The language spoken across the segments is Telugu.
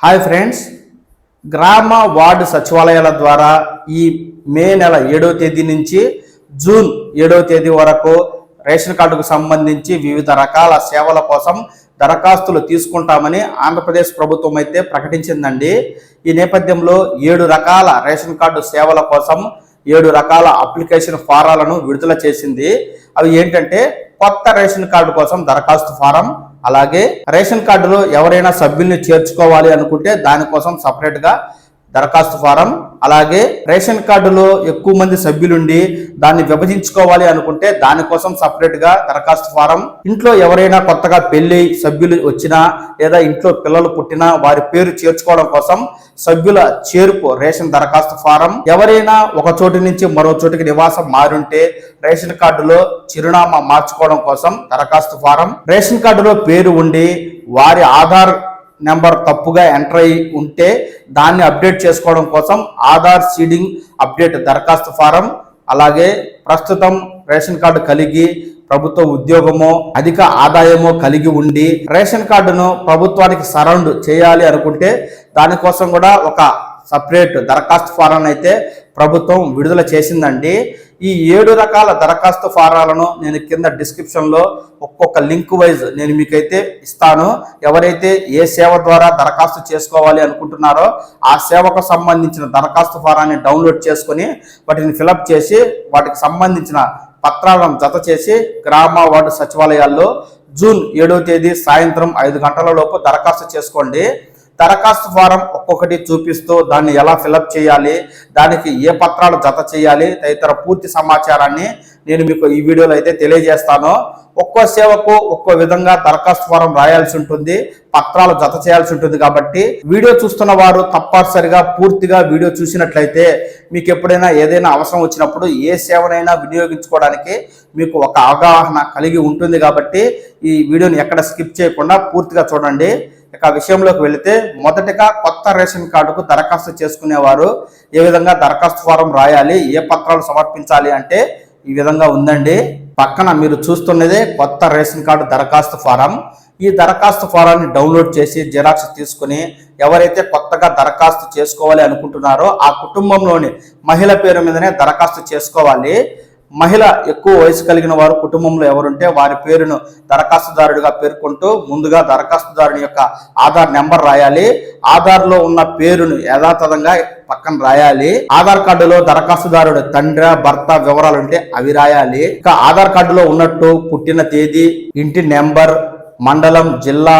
హాయ్ ఫ్రెండ్స్ గ్రామ వార్డు సచివాలయాల ద్వారా ఈ మే నెల ఏడవ తేదీ నుంచి జూన్ ఏడవ తేదీ వరకు రేషన్ కార్డుకు సంబంధించి వివిధ రకాల సేవల కోసం దరఖాస్తులు తీసుకుంటామని ఆంధ్రప్రదేశ్ ప్రభుత్వం అయితే ప్రకటించిందండి. ఈ నేపథ్యంలో ఏడు రకాల రేషన్ కార్డు సేవల కోసం ఏడు రకాల అప్లికేషన్ ఫారాలను విడుదల చేసింది. అవి ఏంటంటే కొత్త రేషన్ కార్డు కోసం దరఖాస్తు ఫారం అలాగే రేషన్ కార్డులో ఎవరైనా సభ్యుల్ని చేర్చుకోవాలి అనుకుంటే దానికోసం సపరేట్గా దరఖాస్తు ఫారం అలాగే రేషన్ కార్డులో ఎక్కువ మంది సభ్యులుండి దాన్ని విభజించుకోవాలి అనుకుంటే దానికోసం సపరేట్గా దరఖాస్తు ఫారం. ఇంట్లో ఎవరైనా కొత్తగా పెళ్ళి సభ్యులు వచ్చినా లేదా ఇంట్లో పిల్లలు పుట్టినా వారి పేరు చేర్చుకోవడం కోసం సభ్యుల చేర్పు రేషన్ దరఖాస్తు ఫారం. ఎవరైనా ఒక చోటు నుంచి మరో చోటికి నివాసం మారుంటే రేషన్ కార్డులో చిరునామా మార్చుకోవడం కోసం దరఖాస్తు ఫారం. రేషన్ కార్డులో పేరు ఉండి వారి ఆధార్ నెంబర్ తప్పుగా ఎంటర్ అయి ఉంటే దాన్ని అప్డేట్ చేసుకోవడం కోసం ఆధార్ సీడింగ్ అప్డేట్ దరఖాస్తు ఫారం అలాగే ప్రస్తుతం రేషన్ కార్డు కలిగి ప్రభుత్వ ఉద్యోగమో అధిక ఆదాయమో కలిగి ఉండి రేషన్ కార్డును ప్రభుత్వానికి సరౌండ్ చేయాలి అనుకుంటే దానికోసం కూడా ఒక సపరేట్ దరఖాస్తు ఫారం అయితే ప్రభుత్వం విడుదల చేసిందండి. ఈ ఏడు రకాల దరఖాస్తు ఫారాలను నేను కింద డిస్క్రిప్షన్లో ఒక్కొక్క లింక్ వైజ్ నేను మీకైతే ఇస్తాను. ఎవరైతే ఏ సేవ ద్వారా దరఖాస్తు చేసుకోవాలి అనుకుంటున్నారో ఆ సేవకు సంబంధించిన దరఖాస్తు ఫారాన్ని డౌన్లోడ్ చేసుకొని వాటిని ఫిలప్ చేసి వాటికి సంబంధించిన పత్రాలను జత చేసి గ్రామ వార్డు సచివాలయాల్లో జూన్ ఏడవ తేదీ సాయంత్రం ఐదు గంటల లోపు దరఖాస్తు చేసుకోండి. దరఖాస్తు ఫారం ఒక్కొక్కటి చూపిస్తూ దాన్ని ఎలా ఫిలప్ చేయాలి దానికి ఏ పత్రాలు జత చేయాలి తదితర పూర్తి సమాచారాన్ని నేను మీకు ఈ వీడియోలో అయితే తెలియజేస్తాను. ఒక్కో సేవకు ఒక్కో విధంగా దరఖాస్తు ఫారం రాయాల్సి ఉంటుంది పత్రాలు జత చేయాల్సి ఉంటుంది కాబట్టి వీడియో చూస్తున్న వారు తప్పనిసరిగా పూర్తిగా వీడియో చూసినట్లయితే మీకు ఎప్పుడైనా ఏదైనా అవసరం వచ్చినప్పుడు ఏ సేవనైనా వినియోగించుకోవడానికి మీకు ఒక అవగాహన కలిగి ఉంటుంది కాబట్టి ఈ వీడియోని ఎక్కడ స్కిప్ చేయకుండా పూర్తిగా చూడండి. ఇక విషయంలోకి వెళితే మొదటగా కొత్త రేషన్ కార్డుకు దరఖాస్తు చేసుకునేవారు ఏ విధంగా దరఖాస్తు ఫారం రాయాలి ఏ పత్రాలు సమర్పించాలి అంటే ఈ విధంగా ఉందండి. పక్కన మీరు చూస్తున్నదే కొత్త రేషన్ కార్డు దరఖాస్తు ఫారం. ఈ దరఖాస్తు ఫారాన్ని డౌన్లోడ్ చేసి జిరాక్స్ తీసుకుని ఎవరైతే కొత్తగా దరఖాస్తు చేసుకోవాలి అనుకుంటున్నారో ఆ కుటుంబంలోని మహిళ పేరు మీదనే దరఖాస్తు చేసుకోవాలి. మహిళ ఎక్కువ వయసు కలిగిన వారు కుటుంబంలో ఎవరుంటే వారి పేరును దరఖాస్తుదారుడిగా పేర్కొంటూ ముందుగా దరఖాస్తుదారుని యొక్క ఆధార్ నెంబర్ రాయాలి. ఆధార్లో ఉన్న పేరును యథాతథంగా పక్కన రాయాలి. ఆధార్ కార్డులో దరఖాస్తుదారుడు తండ్రి భర్త వివరాలు ఉంటే అవి రాయాలి. ఇక ఆధార్ కార్డులో ఉన్నట్టు పుట్టిన తేదీ ఇంటి నెంబర్ మండలం జిల్లా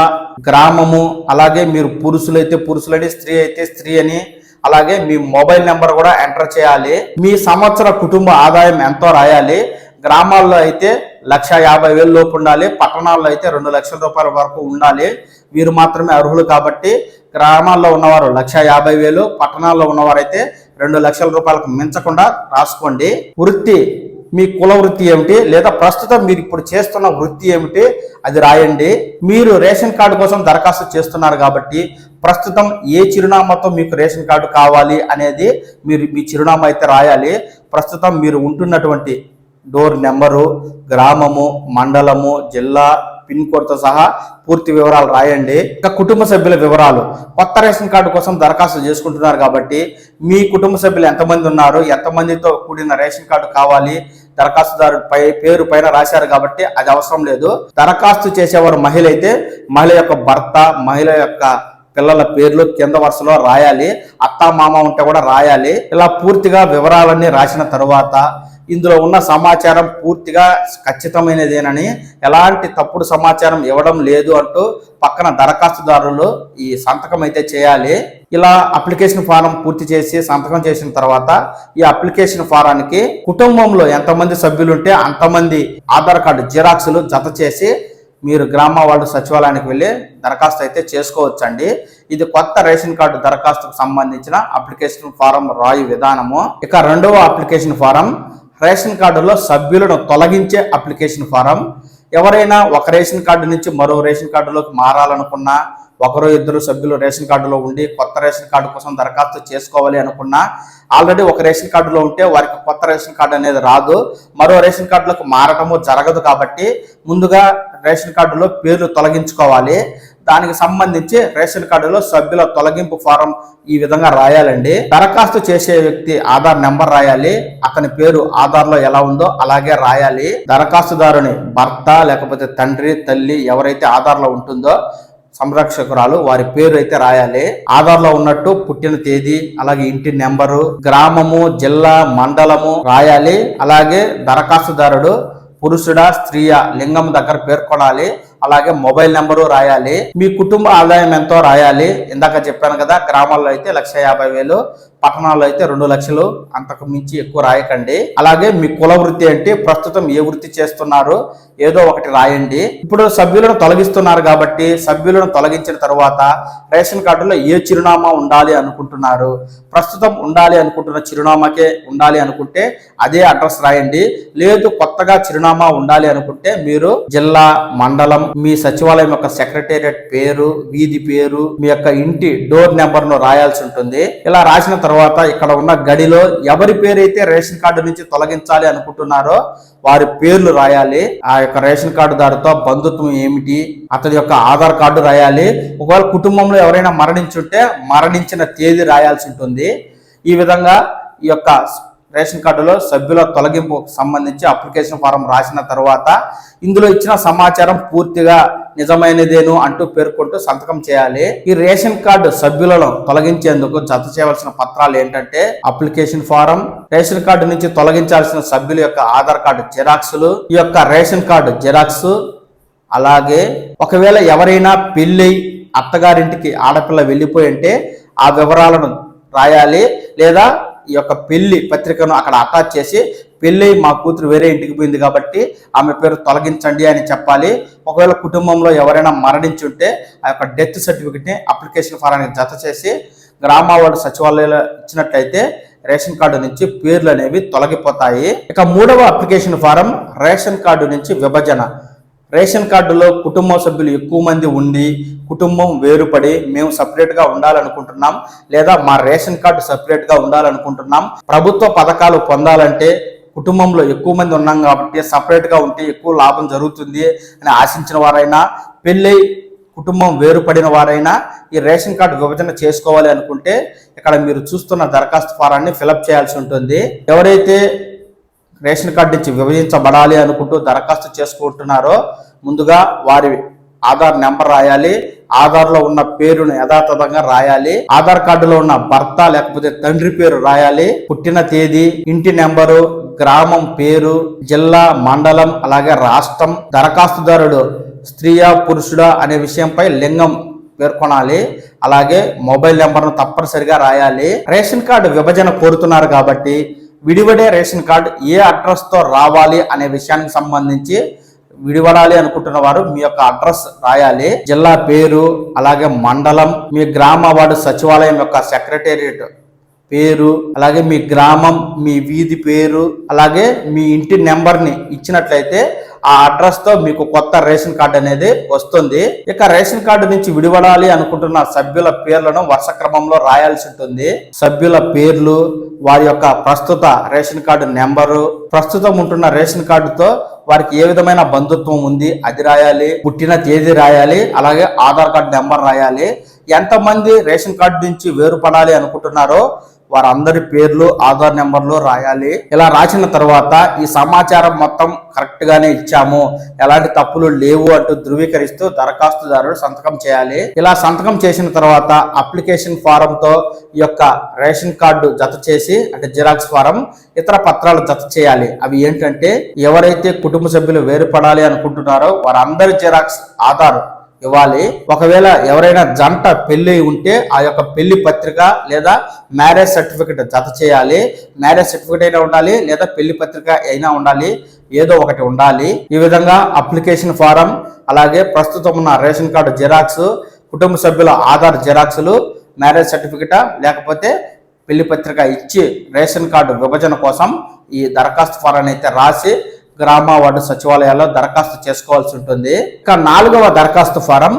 గ్రామము అలాగే మీరు పురుషులైతే పురుషులని స్త్రీ అయితే స్త్రీ అని అలాగే మీ మొబైల్ నెంబర్ కూడా ఎంటర్ చేయాలి. మీ సంవత్సర కుటుంబ ఆదాయం ఎంతో రాయాలి. గ్రామాల్లో అయితే లక్ష యాభై వేలు లోపు ఉండాలి. పట్టణాల్లో అయితే రెండు లక్షల రూపాయల వరకు ఉండాలి. వీరు మాత్రమే అర్హులు కాబట్టి గ్రామాల్లో ఉన్నవారు లక్ష యాభై వేలు పట్టణాల్లో ఉన్నవారైతే రెండు లక్షల రూపాయలకు మించకుండా రాసుకోండి. వృత్తి మీ కుల వృత్తి ఏమిటి? లేదా ప్రస్తుతం మీరు ఇప్పుడు చేస్తున్న వృత్తి ఏమిటి? అది రాయండి. మీరు రేషన్ కార్డు కోసం దరఖాస్తు చేస్తున్నారు కాబట్టి ప్రస్తుతం ఏ చిరునామాతో మీకు రేషన్ కార్డు కావాలి అనేది మీరు మీ చిరునామా అయితే రాయాలి. ప్రస్తుతం మీరు ఉంటున్నటువంటి డోర్ నెంబరు గ్రామము మండలము జిల్లా పిన్ కోడ్తో సహా పూర్తి వివరాలు రాయండి. ఇంకా కుటుంబ సభ్యుల వివరాలు. కొత్త రేషన్ కార్డు కోసం దరఖాస్తు చేసుకుంటున్నారు కాబట్టి మీ కుటుంబ సభ్యులు ఎంతమంది ఉన్నారు? ఎంతమందితో కూడిన రేషన్ కార్డు కావాలి? దరఖాస్తుదారు పై పేరు పైన రాశారు కాబట్టి అది అవసరం లేదు. దరఖాస్తు చేసేవారు మహిళ అయితే మహిళ యొక్క భర్త మహిళ యొక్క పిల్లల పేర్లు కింద వరుసలో రాయాలి. అత్త మామ ఉంటే కూడా రాయాలి. ఇలా పూర్తిగా వివరాలన్నీ రాసిన తరువాత ఇందులో ఉన్న సమాచారం పూర్తిగా ఖచ్చితమైనదేనని ఎలాంటి తప్పుడు సమాచారం ఇవ్వడం లేదు అంటూ పక్కన దరఖాస్తుదారులు ఈ సంతకం అయితే చేయాలి. ఇలా అప్లికేషన్ ఫారం పూర్తి చేసి సంతకం చేసిన తర్వాత ఈ అప్లికేషన్ ఫారానికి కుటుంబంలో ఎంతమంది సభ్యులుంటే అంతమంది ఆధార్ కార్డు జిరాక్స్లు జత చేసి మీరు గ్రామ వార్డు సచివాలయానికి వెళ్ళి దరఖాస్తు అయితే చేసుకోవచ్చండి. ఇది కొత్త రేషన్ కార్డు దరఖాస్తుకు సంబంధించిన అప్లికేషన్ ఫారం రాయు విధానము. ఇక రెండవ అప్లికేషన్ ఫారం రేషన్ కార్డులో సభ్యులను తొలగించే అప్లికేషన్ ఫారం. ఎవరైనా ఒక రేషన్ కార్డు నుంచి మరో రేషన్ కార్డులోకి మారాలనుకున్నా ఒకరు ఇద్దరు సభ్యులు రేషన్ కార్డులో ఉండి కొత్త రేషన్ కార్డు కోసం దరఖాస్తు చేసుకోవాలి అనుకున్నా ఆల్రెడీ ఒక రేషన్ కార్డులో ఉంటే వారికి కొత్త రేషన్ కార్డు అనేది రాదు. మరో రేషన్ కార్డులకు మారటము జరగదు కాబట్టి ముందుగా రేషన్ కార్డులో పేర్లు తొలగించుకోవాలి. దానికి సంబంధించి రేషన్ కార్డులో సభ్యుల తొలగింపు ఫారం ఈ విధంగా రాయాలండి. దరఖాస్తు చేసే వ్యక్తి ఆధార్ నెంబర్ రాయాలి అతని పేరు ఆధార్లో ఎలా ఉందో అలాగే రాయాలి. దరఖాస్తుదారుని భర్త లేకపోతే తండ్రి తల్లి ఎవరైతే ఆధార్లో ఉంటుందో సంరక్షకురాలు వారి పేరు అయితే రాయాలి. ఆధార్లో ఉన్నట్టు పుట్టిన తేదీ అలాగే ఇంటి నెంబరు గ్రామము జిల్లా మండలము రాయాలి. అలాగే దరఖాస్తుదారుడు పురుషుడా స్త్రీయ లింగం దగ్గర పేర్కొనాలి. అలాగే మొబైల్ నెంబరు రాయాలి. మీ కుటుంబ ఆదాయం ఎంతో రాయాలి. ఇందాక చెప్పాను కదా గ్రామాల్లో అయితే లక్ష యాభై వేలు పట్టణాల్లో అయితే రెండు లక్షలు అంతకు మించి ఎక్కువ రాయకండి. అలాగే మీ కుల వృత్తి అంటే ప్రస్తుతం ఏ వృత్తి చేస్తున్నారు ఏదో ఒకటి రాయండి. ఇప్పుడు సభ్యులను తొలగిస్తున్నారు కాబట్టి సభ్యులను తొలగించిన తర్వాత రేషన్ కార్డులో ఏ చిరునామా ఉండాలి అనుకుంటున్నారు? ప్రస్తుతం ఉండాలి అనుకుంటున్న చిరునామాకే ఉండాలి అనుకుంటే అదే అడ్రస్ రాయండి. లేదు కొత్తగా చిరునామా ఉండాలి అనుకుంటే మీరు జిల్లా మండలం మీ సచివాలయం యొక్క సెక్రటేరియట్ పేరు వీధి పేరు మీ యొక్క ఇంటి డోర్ నెంబర్ను రాయాల్సి ఉంటుంది. ఇలా రాసిన తర్వాత ఇక్కడ ఉన్న గడిలో ఎవరి పేరు అయితే రేషన్ కార్డు నుంచి తొలగించాలి అనుకుంటున్నారో వారి పేర్లు రాయాలి. ఆ యొక్క రేషన్ కార్డు దారితో బంధుత్వం ఏమిటి అతని యొక్క ఆధార్ కార్డు రాయాలి. ఒకవేళ కుటుంబంలో ఎవరైనా మరణించుంటే మరణించిన తేదీ రాయాల్సి ఉంటుంది. ఈ విధంగా ఈ యొక్క రేషన్ కార్డులో సభ్యుల తొలగింపు సంబంధించి అప్లికేషన్ ఫారం రాసిన తర్వాత ఇందులో ఇచ్చిన సమాచారం పూర్తిగా నిజమైనదేను అంటూ పేర్కొంటూ సంతకం చేయాలి. ఈ రేషన్ కార్డు సభ్యులను తొలగించేందుకు జత చేయవలసిన పత్రాలు ఏంటంటే అప్లికేషన్ ఫారం రేషన్ కార్డు నుంచి తొలగించాల్సిన సభ్యుల యొక్క ఆధార్ కార్డు జిరాక్స్లు ఈ యొక్క రేషన్ కార్డు జిరాక్స్ అలాగే ఒకవేళ ఎవరైనా పెళ్ళి అత్తగారింటికి ఆడపిల్ల వెళ్ళిపోయి ఉంటే ఆ వివరాలను రాయాలి. లేదా ఈ యొక్క పెళ్ళి పత్రికను అక్కడ అటాచ్ చేసి పెళ్ళి మా కూతురు వేరే ఇంటికి పోయింది కాబట్టి ఆమె పేరు తొలగించండి అని చెప్పాలి. ఒకవేళ కుటుంబంలో ఎవరైనా మరణించి ఉంటే ఆ యొక్క డెత్ సర్టిఫికెట్ని అప్లికేషన్ ఫారానికి జత చేసి గ్రామ వార్డు సచివాలయంలో ఇచ్చినట్లయితే రేషన్ కార్డు నుంచి పేర్లు అనేవి తొలగిపోతాయి. ఇక మూడవ అప్లికేషన్ ఫారం రేషన్ కార్డు నుంచి విభజన. రేషన్ కార్డులో కుటుంబ సభ్యులు ఎక్కువ మంది ఉండి కుటుంబం వేరుపడి మేము సపరేట్గా ఉండాలనుకుంటున్నాం లేదా మా రేషన్ కార్డు సపరేట్గా ఉండాలనుకుంటున్నాం. ప్రభుత్వ పథకాలు పొందాలంటే కుటుంబంలో ఎక్కువ మంది ఉన్నాం కాబట్టి సపరేట్గా ఉంటే ఎక్కువ లాభం జరుగుతుంది అని ఆశించిన వారైనా పెళ్ళై కుటుంబం వేరుపడిన వారైనా ఈ రేషన్ కార్డు విభజన చేసుకోవాలి అనుకుంటే ఇక్కడ మీరు చూస్తున్న దరఖాస్తు ఫారాన్ని ఫిలప్ చేయాల్సి ఉంటుంది. ఎవరైతే రేషన్ కార్డు నుంచి విభజించబడాలి అనుకుంటూ దరఖాస్తు చేసుకుంటున్నారో ముందుగా వారి ఆధార్ నెంబర్ రాయాలి. ఆధార్లో ఉన్న పేరును యథాతథంగా రాయాలి. ఆధార్ కార్డులో ఉన్న భర్త లేకపోతే తండ్రి పేరు రాయాలి. పుట్టిన తేదీ ఇంటి నెంబరు గ్రామం పేరు జిల్లా మండలం అలాగే రాష్ట్రం దరఖాస్తుదారుడు స్త్రీయా పురుషుడా అనే విషయంపై లింగం పేర్కొనాలి. అలాగే మొబైల్ నెంబర్ను తప్పనిసరిగా రాయాలి. రేషన్ కార్డు విభజన కోరుతున్నారు కాబట్టి విడివడే రేషన్ కార్డు ఏ అడ్రస్తో రావాలి అనే విషయానికి సంబంధించి విడివడాలి అనుకుంటున్న వారు మీ యొక్క అడ్రస్ రాయాలి. జిల్లా పేరు అలాగే మండలం మీ గ్రామ వార్డు సచివాలయం యొక్క సెక్రటేరియట్ పేరు అలాగే మీ గ్రామం మీ వీధి పేరు అలాగే మీ ఇంటి నెంబర్ని ఇచ్చినట్లయితే ఆ అడ్రస్తో మీకు కొత్త రేషన్ కార్డు అనేది వస్తుంది. ఇక రేషన్ కార్డు నుంచి విడివడాలి అనుకుంటున్న సభ్యుల పేర్లను వరుస క్రమంలో రాయాల్సి ఉంటుంది. సభ్యుల పేర్లు వారి యొక్క ప్రస్తుత రేషన్ కార్డు నెంబరు ప్రస్తుతం ఉంటున్న రేషన్ కార్డుతో వారికి ఏ విధమైన బంధుత్వం ఉంది అది రాయాలి పుట్టిన తేదీ రాయాలి అలాగే ఆధార్ కార్డు నెంబర్ రాయాలి. ఎంతమంది రేషన్ కార్డు నుంచి వేరుపడాలి అనుకుంటున్నారో వారందరి పేర్లు ఆధార్ నెంబర్లు రాయాలి. ఇలా రాసిన తర్వాత ఈ సమాచారం మొత్తం కరెక్ట్ గానే ఇచ్చాము. ఎలాంటి తప్పులు లేవు అంటూ ధృవీకరిస్తూ దరఖాస్తుదారుడు సంతకం చేయాలి. ఇలా సంతకం చేసిన తర్వాత అప్లికేషన్ ఫారం తో ఈ యొక్క రేషన్ కార్డు జత చేసి అంటే జిరాక్స్ ఫారం ఇతర పత్రాలు జత చేయాలి. అవి ఏంటంటే ఎవరైతే కుటుంబ సభ్యులు వేరుపడాలి అనుకుంటున్నారో వారందరి జిరాక్స్ ఆధార్ ఇవ్వాలి. ఒకవేళ ఎవరైనా జంట పెళ్ళి ఉంటే ఆ యొక్క పెళ్ళి పత్రిక లేదా మ్యారేజ్ సర్టిఫికెట్ జత చేయాలి. మ్యారేజ్ సర్టిఫికెట్ అయినా ఉండాలి లేదా పెళ్ళి పత్రిక అయినా ఉండాలి. ఏదో ఒకటి ఉండాలి. ఈ విధంగా అప్లికేషన్ ఫారం అలాగే ప్రస్తుతం ఉన్న రేషన్ కార్డు జిరాక్స్ కుటుంబ సభ్యుల ఆధార్ జిరాక్స్లు మ్యారేజ్ సర్టిఫికెట్ లేకపోతే పెళ్ళి పత్రిక ఇచ్చి రేషన్ కార్డు విభజన కోసం ఈ దరఖాస్తు ఫారాన్ని అయితే రాసి గ్రామ వార్డు సచివాలయాల్లో దరఖాస్తు చేసుకోవాల్సి ఉంటుంది. ఇక నాలుగవ దరఖాస్తు ఫారం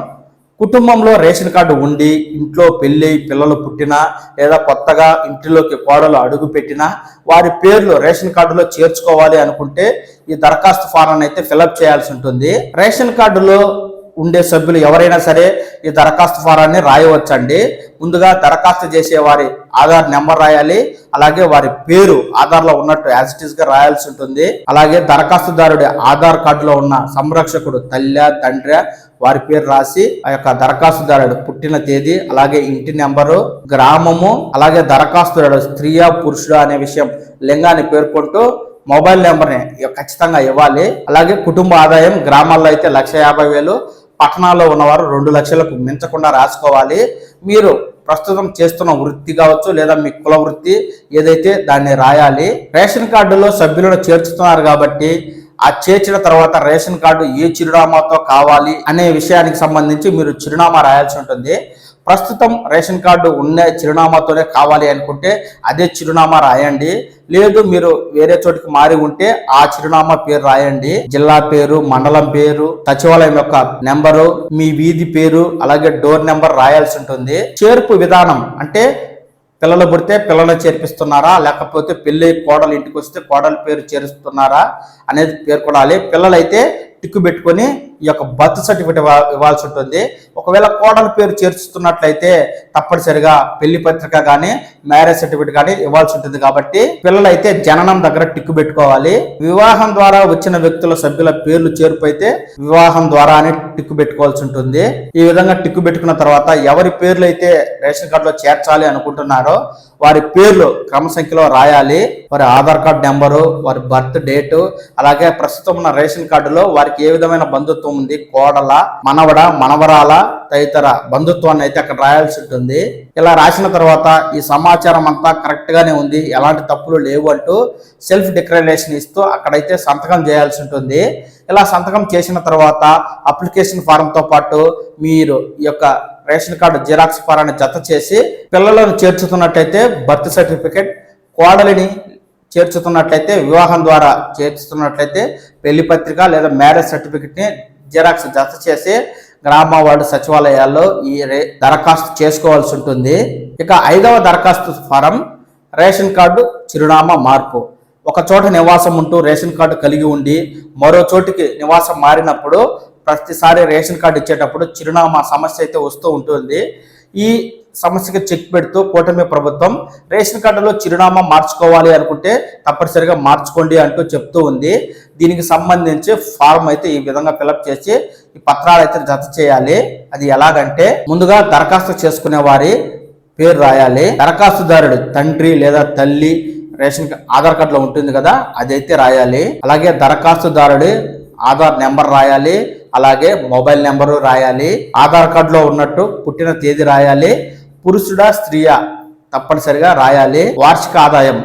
కుటుంబంలో రేషన్ కార్డు ఉండి ఇంట్లో పెళ్ళి పిల్లలు పుట్టినా లేదా కొత్తగా ఇంటిలోకి కోడలు అడుగు పెట్టినా వారి పేర్లు రేషన్ కార్డులో చేర్చుకోవాలి అనుకుంటే ఈ దరఖాస్తు ఫారాన్ని అయితే ఫిలప్ చేయాల్సి ఉంటుంది. రేషన్ కార్డులో ఉండే సభ్యులు ఎవరైనా సరే ఈ దరఖాస్తు ఫారాన్ని రాయవచ్చండి. ముందుగా దరఖాస్తు చేసే వారి ఆధార్ నెంబర్ రాయాలి అలాగే వారి పేరు ఆధార్లో ఉన్నట్టు యాజ్ ఇట్గా రాయాల్సి ఉంటుంది. అలాగే దరఖాస్తుదారుడి ఆధార్ కార్డులో ఉన్న సంరక్షకుడు తల్లి తండ్రి వారి పేరు రాసి ఆ యొక్క దరఖాస్తుదారుడు పుట్టిన తేదీ అలాగే ఇంటి నెంబరు గ్రామము అలాగే దరఖాస్తుదారుడు స్త్రీయా పురుషుడు అనే విషయం లింగాన్ని పేర్కొంటూ మొబైల్ నెంబర్ని ఖచ్చితంగా ఇవ్వాలి. అలాగే కుటుంబ ఆదాయం గ్రామాల్లో అయితే లక్ష యాభై వేలు పట్టణాల్లో ఉన్నవారు రెండు లక్షలకు మించకుండా రాసుకోవాలి. మీరు ప్రస్తుతం చేస్తున్న వృత్తి కావచ్చు లేదా మీ కుల వృత్తి ఏదైతే దాన్ని రాయాలి. రేషన్ కార్డులో సభ్యులను చేర్చుతున్నారు కాబట్టి ఆ చేర్చిన తర్వాత రేషన్ కార్డు ఏ చిరునామాతో కావాలి అనే విషయానికి సంబంధించి మీరు చిరునామా రాయాల్సి ఉంటుంది. ప్రస్తుతం రేషన్ కార్డు ఉన్న చిరునామాతోనే కావాలి అనుకుంటే అదే చిరునామా రాయండి. లేదు మీరు వేరే చోటికి మారి ఉంటే ఆ చిరునామా పేరు రాయండి. జిల్లా పేరు మండలం పేరు సచివాలయం యొక్క నెంబరు మీ వీధి పేరు అలాగే డోర్ నెంబర్ రాయాల్సి ఉంటుంది. చేర్పు విధానం అంటే పిల్లలు పుడితే పిల్లలు చేర్పిస్తున్నారా? లేకపోతే పెళ్ళి కోడలు ఇంటికి వస్తే కోడల పేరు చేరుస్తున్నారా? అనేది పేర్కొనాలి. పిల్లలైతే టిక్కు పెట్టుకొని ఈ యొక్క బర్త్ సర్టిఫికేట్ ఇవ్వాల్సి ఉంటుంది. ఒకవేళ కోడల పేరు చేర్చుతున్నట్లయితే తప్పనిసరిగా పెళ్ళి పత్రిక కానీ మ్యారేజ్ సర్టిఫికేట్ కానీ ఇవ్వాల్సి ఉంటుంది కాబట్టి పిల్లలైతే జననం దగ్గర టిక్కు పెట్టుకోవాలి. వివాహం ద్వారా వచ్చిన వ్యక్తుల సభ్యుల పేర్లు చేర్పు అయితే వివాహం ద్వారా అని టిక్కు పెట్టుకోవాల్సి ఉంటుంది. ఈ విధంగా టిక్కు పెట్టుకున్న తర్వాత ఎవరి పేర్లు అయితే రేషన్ కార్డులో చేర్చాలి అనుకుంటున్నారో వారి పేర్లు క్రమ సంఖ్యలో రాయాలి. వారి ఆధార్ కార్డు నెంబరు వారి బర్త్ డేటు అలాగే ప్రస్తుతం ఉన్న రేషన్ కార్డులో వారికి ఏ విధమైన బంధుత్వం ఉంది. కోడల మనవడ మనవరాల తదితర బంధుత్వాన్ని అయితే అక్కడ రాయాల్సి ఉంటుంది. ఇలా రాసిన తర్వాత ఈ సమాచారం అంతా కరెక్ట్ గానే ఉంది. ఎలాంటి తప్పులు లేవు అంటూ సెల్ఫ్ డిక్లరేషన్ ఇస్తూ అక్కడైతే సంతకం చేయాల్సి ఉంటుంది. ఇలా సంతకం చేసిన తర్వాత అప్లికేషన్ ఫారంతో పాటు మీరు ఈ యొక్క రేషన్ కార్డు జిరాక్స్ ఫారాన్ని జత చేసి పిల్లలను చేర్చుతున్నట్టయితే బర్త్ సర్టిఫికేట్ కోడలిని చేర్చుతున్నట్లయితే వివాహం ద్వారా చేర్చుతున్నట్లయితే పెళ్ళి పత్రిక లేదా మ్యారేజ్ సర్టిఫికెట్ని జిరాక్స్ జత చేసి గ్రామ వార్డు సచివాలయాల్లో ఈ రే- దరఖాస్తు చేసుకోవాల్సి ఉంటుంది. ఇక ఐదవ దరఖాస్తు ఫారం రేషన్ కార్డు చిరునామా మార్పు. ఒక చోట నివాసం ఉంటూ రేషన్ కార్డు కలిగి ఉండి మరో చోటికి నివాసం మారినప్పుడు ప్రతిసారి రేషన్ కార్డు ఇచ్చేటప్పుడు చిరునామా సమస్య అయితే వస్తూ ఉంటుంది. ఈ సమస్యకి చెక్ పెడుతూ కూటమి ప్రభుత్వం రేషన్ కార్డులో చిరునామా మార్చుకోవాలి అనుకుంటే తప్పనిసరిగా మార్చుకోండి అంటూ చెప్తూ ఉంది. దీనికి సంబంధించి ఫారం అయితే ఈ విధంగా ఫిలప్ చేసి ఈ పత్రాలు అయితే జత చేయాలి. అది ఎలాగంటే ముందుగా దరఖాస్తు చేసుకునే వారి పేరు రాయాలి. దరఖాస్తుదారుడు తండ్రి లేదా తల్లి రేషన్ ఆధార్ కార్డులో ఉంటుంది కదా అదైతే రాయాలి. అలాగే దరఖాస్తుదారుడి ఆధార్ నెంబర్ రాయాలి. అలాగే మొబైల్ నెంబరు రాయాలి. ఆధార్ కార్డులో ఉన్నట్టు పుట్టిన తేదీ రాయాలి. పురుషుడా స్త్రీయా తప్పనిసరిగా రాయాలి. వార్షిక ఆదాయం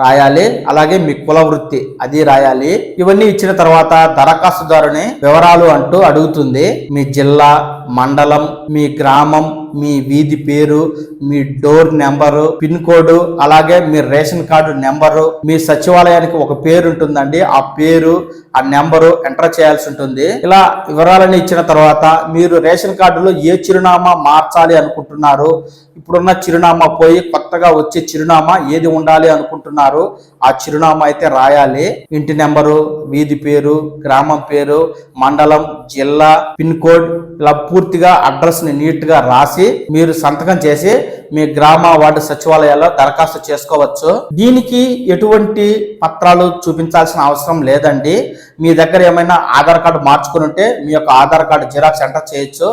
రాయాలి. అలాగే మీ కుల వృత్తి అది రాయాలి. ఇవన్నీ ఇచ్చిన తర్వాత దరఖాస్తుదారుని వివరాలు అంటూ అడుగుతుంది. మీ జిల్లా మండలం మీ గ్రామం మీ వీధి పేరు మీ డోర్ నెంబరు పిన్ కోడ్ అలాగే మీ రేషన్ కార్డు నెంబరు మీ సచివాలయానికి ఒక పేరు ఉంటుందండి. ఆ పేరు ఆ నెంబరు ఎంటర్ చేయాల్సి ఉంటుంది. ఇలా వివరాలను ఇచ్చిన తర్వాత మీరు రేషన్ కార్డులో ఏ చిరునామా మార్చాలి అనుకుంటున్నారు? ఇప్పుడున్న చిరునామా పోయి కొత్తగా వచ్చే చిరునామా ఏది ఉండాలి అనుకుంటున్నారు? ఆ చిరునామా అయితే రాయాలి. ఇంటి నెంబరు వీధి పేరు గ్రామం పేరు మండలం జిల్లా పిన్ కోడ్ ఇలా పూర్తిగా అడ్రస్ని నీట్గా రాసి మీరు సంతకం చేసి మీ గ్రామ వార్డు సచివాలయాల్లో దరఖాస్తు చేసుకోవచ్చు. దీనికి ఎటువంటి పత్రాలు చూపించాల్సిన అవసరం లేదండి. మీ దగ్గర ఏమైనా ఆధార్ కార్డు మార్చుకుని ఉంటే మీ యొక్క ఆధార్ కార్డు జిరాక్స్ ఎంటర్ చేయొచ్చు.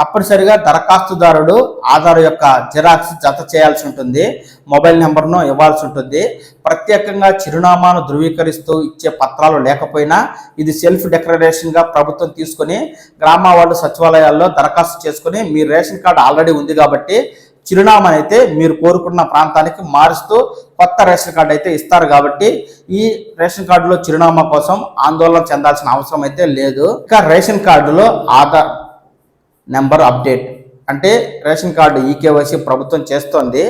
తప్పనిసరిగా దరఖాస్తుదారుడు ఆధార్ యొక్క జిరాక్స్ జత చేయాల్సి ఉంటుంది మొబైల్ నెంబర్ను ఇవ్వాల్సి ఉంటుంది. ప్రత్యేకంగా చిరునామాను ధృవీకరిస్తూ ఇచ్చే పత్రాలు లేకపోయినా ఇది సెల్ఫ్ డెక్లరేషన్గా ప్రభుత్వం తీసుకొని గ్రామ వార్డు సచివాలయాల్లో దరఖాస్తు చేసుకొని మీ రేషన్ కార్డు ఆల్రెడీ ఉంది కాబట్టి చిరునామా అయితే మీరు కోరుకున్న ప్రాంతానికి మారుస్తూ కొత్త రేషన్ కార్డు అయితే ఇస్తారు కాబట్టి ఈ రేషన్ కార్డులో చిరునామా కోసం ఆందోళన చెందాల్సిన అవసరం అయితే లేదు. ఇంకా రేషన్ కార్డులో ఆధార్ నెంబర్ అప్డేట్. అంటే రేషన్ కార్డు ఈకేవైసీ ప్రభుత్వం చేస్తోంది.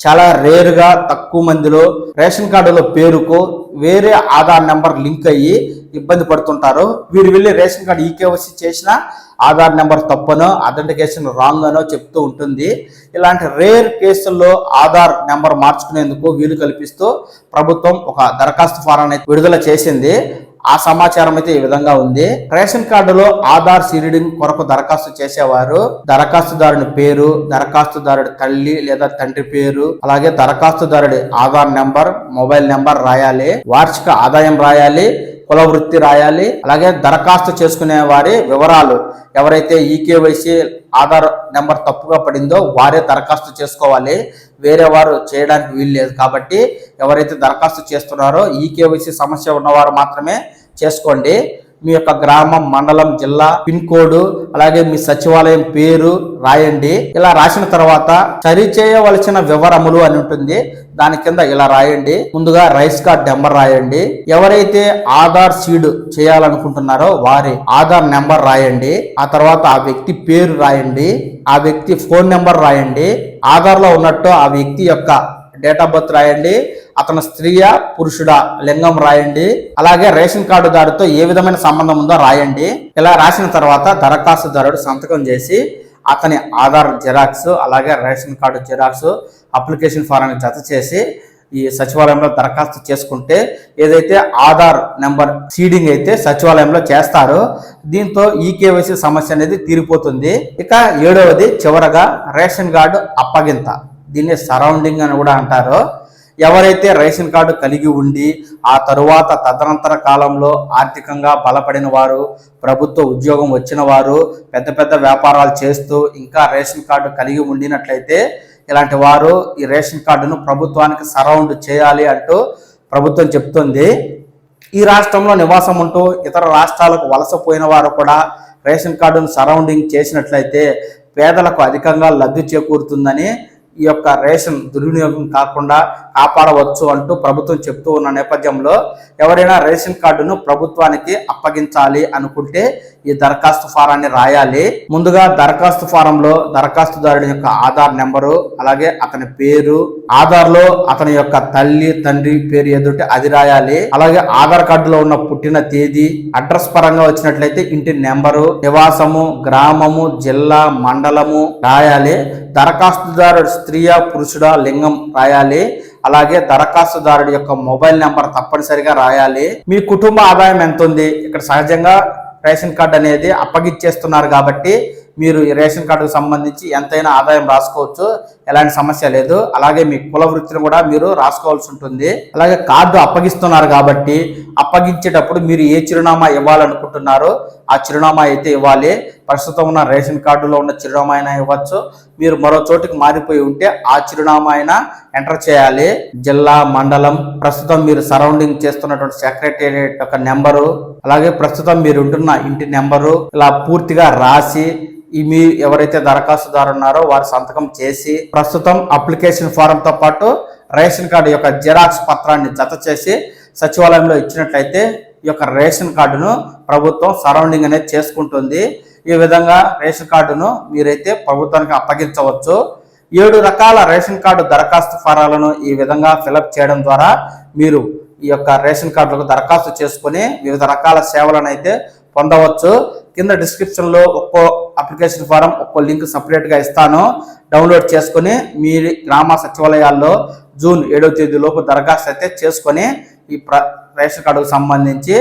చాలా రేరుగా తక్కువ మందిలో రేషన్ కార్డులో పేరుకు వేరే ఆధార్ నెంబర్ లింక్ అయ్యి ఇబ్బంది పడుతుంటారు. వీరు వెళ్ళి రేషన్ కార్డు ఈకేవైసీ చేసినా ఆధార్ నెంబర్ తప్పనో అథెంటికేషన్ రాంగ్ అనో చెప్తూ ఉంటుంది. ఇలాంటి రేర్ కేసుల్లో ఆధార్ నెంబర్ మార్చుకునేందుకు వీలు కల్పిస్తూ ప్రభుత్వం ఒక దరఖాస్తు ఫారాన్ని విడుదల చేసింది. ఆ సమాచారం అయితే ఈ విధంగా ఉంది. రేషన్ కార్డులో ఆధార్ సీరీడింగ్ కొరకు దరఖాస్తు చేసేవారు. దరఖాస్తుదారుని పేరు దరఖాస్తుదారుడి తల్లి లేదా తండ్రి పేరు అలాగే దరఖాస్తుదారుడి ఆధార్ నెంబర్ మొబైల్ నెంబర్ రాయాలి. వార్షిక ఆదాయం రాయాలి. కుల వృత్తి రాయాలి. అలాగే దరఖాస్తు చేసుకునే వారి వివరాలు ఎవరైతే ఈకేవైసీ ఆధార్ నెంబర్ తప్పుగా పడిందో వారే దరఖాస్తు చేసుకోవాలి. వేరే వారు చేయడానికి వీలు లేదు కాబట్టి ఎవరైతే దరఖాస్తు చేస్తున్నారో ఈకేవైసీ సమస్య ఉన్నవారు మాత్రమే చేసుకోండి. మీ యొక్క గ్రామం మండలం జిల్లా పిన్ కోడ్ అలాగే మీ సచివాలయం పేరు రాయండి. ఇలా రాసిన తర్వాత సరి చేయవలసిన వివరములు అని ఉంటుంది. దాని కింద ఇలా రాయండి. ముందుగా రైస్ కార్డ్ నెంబర్ రాయండి. ఎవరైతే ఆధార్ సీడ్ చేయాలనుకుంటున్నారో వారి ఆధార్ నెంబర్ రాయండి. ఆ తర్వాత ఆ వ్యక్తి పేరు రాయండి. ఆ వ్యక్తి ఫోన్ నెంబర్ రాయండి. ఆధార్లో ఉన్నట్టు ఆ వ్యక్తి యొక్క డేట్ ఆఫ్ బర్త్ రాయండి. అతను స్త్రీయా పురుషుడా? లింగం రాయండి. అలాగే రేషన్ కార్డుదారుతో ఏ విధమైన సంబంధం ఉందో రాయండి. ఇలా రాసిన తర్వాత దరఖాస్తుదారుడు సంతకం చేసి అతని ఆధార్ జిరాక్స్ అలాగే రేషన్ కార్డు జిరాక్స్ అప్లికేషన్ ఫారాన్ని జత చేసి ఈ సచివాలయంలో దరఖాస్తు చేసుకుంటే ఏదైతే ఆధార్ నెంబర్ సీడింగ్ అయితే సచివాలయంలో చేస్తారో దీంతో ఈ కేవైసీ సమస్య అనేది తీరిపోతుంది. ఇక ఏడవది చివరగా రేషన్ కార్డు అప్పగింత. దీన్ని సరౌండింగ్ అని కూడా అంటారు. ఎవరైతే రేషన్ కార్డు కలిగి ఉండి ఆ తరువాత తదనంతర కాలంలో ఆర్థికంగా బలపడిన వారు ప్రభుత్వ ఉద్యోగం వచ్చిన వారు పెద్ద పెద్ద వ్యాపారాలు చేస్తూ ఇంకా రేషన్ కార్డు కలిగి ఉండినట్లయితే ఇలాంటి వారు ఈ రేషన్ కార్డును ప్రభుత్వానికి సరౌండ్ చేయాలి అంటూ ప్రభుత్వం చెప్తుంది. ఈ రాష్ట్రంలో నివాసం ఉంటూ ఇతర రాష్ట్రాలకు వలసపోయిన వారు కూడా రేషన్ కార్డును సరౌండింగ్ చేసినట్లయితే పేదలకు అధికంగా లబ్ధి చేకూరుతుందని ఈ యొక్క రేషన్ దుర్వినియోగం కాకుండా కాపాడవచ్చు అంటూ ప్రభుత్వం చెప్తూ ఉన్న నేపథ్యంలో ఎవరైనా రేషన్ కార్డును ప్రభుత్వానికి అప్పగించాలి అనుకుంటే ఈ దరఖాస్తు ఫారాన్ని రాయాలి. ముందుగా దరఖాస్తు ఫారంలో దరఖాస్తుదారుని యొక్క ఆధార్ నెంబరు అలాగే అతని పేరు ఆధార్లో అతని యొక్క తల్లి తండ్రి పేరు ఎదుటి అది రాయాలి. అలాగే ఆధార్ కార్డులో ఉన్న పుట్టిన తేదీ అడ్రస్ పరంగా వచ్చినట్లయితే ఇంటి నెంబరు నివాసము గ్రామము జిల్లా మండలము రాయాలి. దరఖాస్తుదారుడు స్త్రీయా పురుషుడా లింగం రాయాలి. అలాగే దరఖాస్తుదారుడి యొక్క మొబైల్ నెంబర్ తప్పనిసరిగా రాయాలి. మీ కుటుంబ ఆదాయం ఎంత ఉంది ఇక్కడ సహజంగా రేషన్ కార్డు అనేది అప్పగిచ్చేస్తున్నారు కాబట్టి మీరు ఈ రేషన్ కార్డుకు సంబంధించి ఎంతైనా ఆదాయం రాసుకోవచ్చు. ఎలాంటి సమస్య లేదు. అలాగే మీ కుల వృత్తిని కూడా మీరు రాసుకోవాల్సి ఉంటుంది. అలాగే కార్డు అప్పగిస్తున్నారు కాబట్టి అప్పగించేటప్పుడు మీరు ఏ చిరునామా ఇవ్వాలనుకుంటున్నారో? ఆ చిరునామా అయితే ఇవ్వాలి. ప్రస్తుతం ఉన్న రేషన్ కార్డులో ఉన్న చిరునామా అయినా ఇవ్వచ్చు. మీరు మరో చోటుకి మారిపోయి ఉంటే ఆ చిరునామా అయినా ఎంటర్ చేయాలి. జిల్లా మండలం ప్రస్తుతం మీరు సరౌండింగ్ చేస్తున్నటువంటి సెక్రటేరియట్ యొక్క నెంబరు అలాగే ప్రస్తుతం మీరు ఉంటున్న ఇంటి నెంబరు ఇలా పూర్తిగా రాసి ఈ మీ ఎవరైతే దరఖాస్తుదారు ఉన్నారో వారి సంతకం చేసి ప్రస్తుతం అప్లికేషన్ ఫారంతో పాటు రేషన్ కార్డు యొక్క జిరాక్స్ పత్రాన్ని జత చేసి సచివాలయంలో ఇచ్చినట్లయితే ఈ యొక్క రేషన్ కార్డును ప్రభుత్వం సరౌండింగ్ అనేది చేసుకుంటుంది. ఈ విధంగా రేషన్ కార్డును మీరైతే ప్రభుత్వానికి అప్పగించవచ్చు. ఏడు రకాల రేషన్ కార్డు దరఖాస్తు ఫారాలను ఈ విధంగా ఫిలప్ చేయడం ద్వారా మీరు ఈ యొక్క రేషన్ కార్డులకు దరఖాస్తు చేసుకుని వివిధ రకాల సేవలను అయితే పొందవచ్చు. కింద డిస్క్రిప్షన్లో ఒక్కో అప్లికేషన్ ఫారం ఒక్కో లింక్ సపరేట్గా ఇస్తాను. డౌన్లోడ్ చేసుకుని మీ గ్రామ సచివాలయాల్లో జూన్ ఏడవ తేదీ లోపు దరఖాస్తు అయితే చేసుకొని ఈ ప్ర రేషన్ కార్డుకు సంబంధించి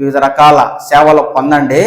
వివిధ రకాల సేవలు పొందండి.